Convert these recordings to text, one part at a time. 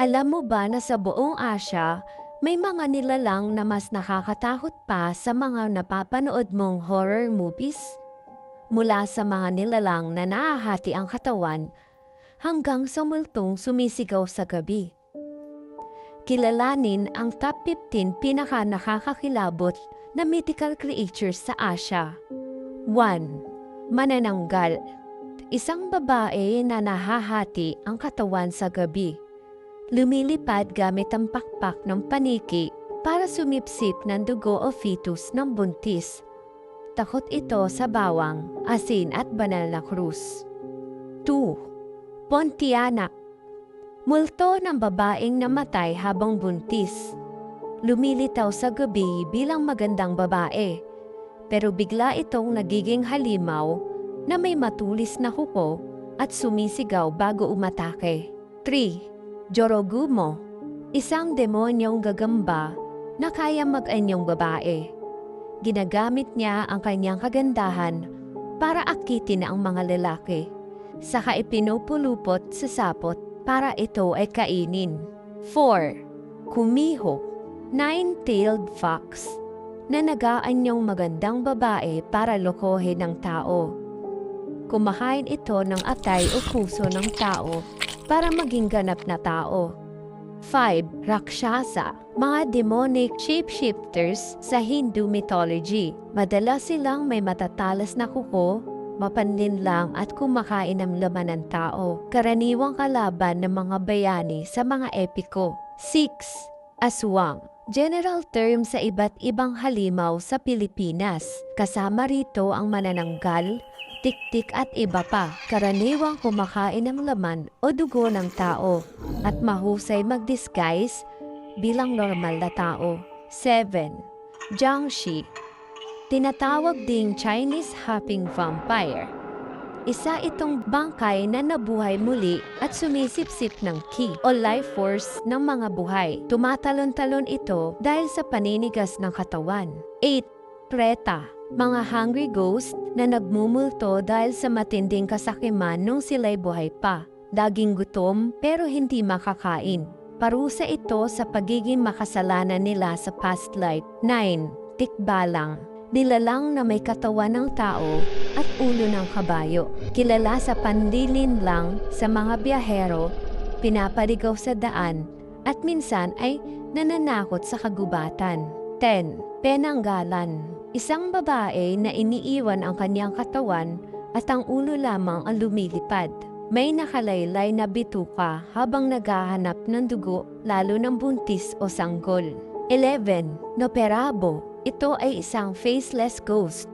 Alam mo ba na sa buong Asya, may mga nilalang na mas nakakatakot pa sa mga napapanood mong horror movies? Mula sa mga nilalang na naahati ang katawan hanggang sa multong sumisigaw sa gabi. Kilalanin ang top 15 pinaka nakakakilabot na mythical creatures sa Asya. 1. Manananggal Isang babae na nahahati ang katawan sa gabi. Lumilipad gamit ang pakpak ng paniki para sumipsip ng dugo o fetus ng buntis. Takot ito sa bawang, asin at banal na krus. 2. Pontianak Multo ng babaeng namatay habang buntis. Lumilitaw sa gabi bilang magandang babae, pero bigla itong nagiging halimaw na may matulis na kuko at sumisigaw bago umatake. 3. Jorogumo, isang demonyong gagamba na kaya mag-anyong babae. Ginagamit niya ang kanyang kagandahan para akitin ang mga lalaki. Saka ipinupulupot sa sapot para ito ay kainin. 4. Kumiho, nine-tailed fox, na nagaanyong magandang babae para lokohin ng tao. Kumakain ito ng atay o puso ng tao para maging ganap na tao. 5. Rakshasa, mga demonic shapeshifters sa Hindu mythology. Madalas silang may matatalas na kuko, mapanlinlang at kumakain ng laman ng tao. Karaniwang kalaban ng mga bayani sa mga epiko. 6. Aswang, general term sa iba't ibang halimaw sa Pilipinas. Kasama rito ang manananggal, tiktik at iba pa. Karaniwang kumakain ng laman o dugo ng tao at mahusay mag-disguise bilang normal na tao. 7. Jiangxi Tinatawag ding Chinese hopping vampire. Isa itong bangkay na nabuhay muli at sumisipsip ng ki o life force ng mga buhay. Tumatalon-talon ito dahil sa paninigas ng katawan. 8. Preta mga hungry ghost na nagmumulto dahil sa matinding kasakiman nung sila'y buhay pa. Daging gutom pero hindi makakain. Parusa ito sa pagiging makasalanan nila sa past life. 9. Tikbalang Nilalang na may katawan ng tao at ulo ng kabayo. Kilala sa pandilin lang sa mga biyahero, pinapaligaw sa daan, at minsan ay nananakot sa kagubatan. 10. Penanggalan Isang babae na iniiwan ang kanyang katawan at ang ulo lamang ang lumilipad. May nakalaylay na bituka habang naghahanap ng dugo lalo ng buntis o sanggol. 11. Noperabo Ito ay isang faceless ghost.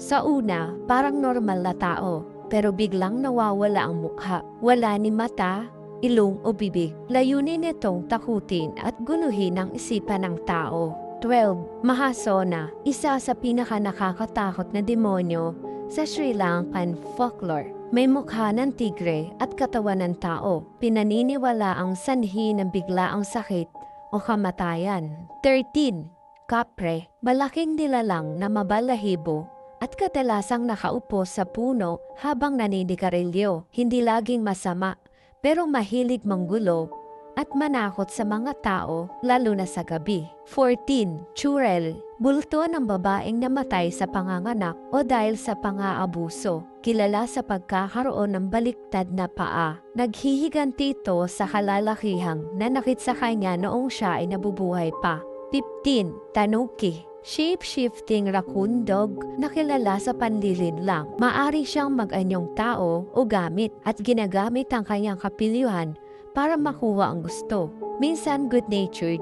Sa una, parang normal na tao, pero biglang nawawala ang mukha. Wala ni mata, ilong o bibig. Layunin nitong takutin at guluhin ang isipan ng tao. 12. Mahasona, isa sa pinaka nakakatakot na demonyo sa Sri Lankan folklore. May mukha ng tigre at katawan ng tao. Pinaniniwala ang sanhi ng biglaang sakit o kamatayan. 13. Kapre, malaking nilalang na mabalahibo at kadalasang nakaupo sa puno habang naninigarilyo. Hindi laging masama, pero mahilig manggulo at manakot sa mga tao lalo na sa gabi. 14. Churel, bulto ng babaeng namatay sa panganganak o dahil sa pang-aabuso. Kilala sa pagkakaroon ng baliktad na paa. Naghihiganti ito sa kalalakihang nanakit sa kanya noong siya ay nabubuhay pa. 15. Tanuki Shape-shifting raccoon dog na kilala sa panlilid lang. Maari siyang mag-anyong tao o gamit at ginagamit ang kanyang kapilyuhan para makuha ang gusto. Minsan good-natured,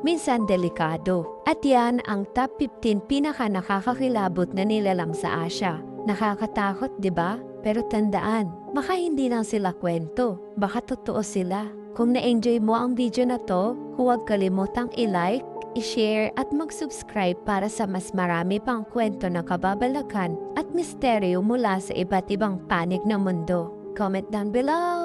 minsan delikado. At yan ang top 15 pinaka nakakakilabot na nilalang sa Asya. Nakakatakot, di ba? Pero tandaan, baka hindi lang sila kwento. Baka totoo sila. Kung na-enjoy mo ang video na to, huwag kalimutang i-like, i-share at mag-subscribe para sa mas marami pang kwento ng kababalakan at misteryo mula sa iba't ibang panig ng mundo. Comment down below!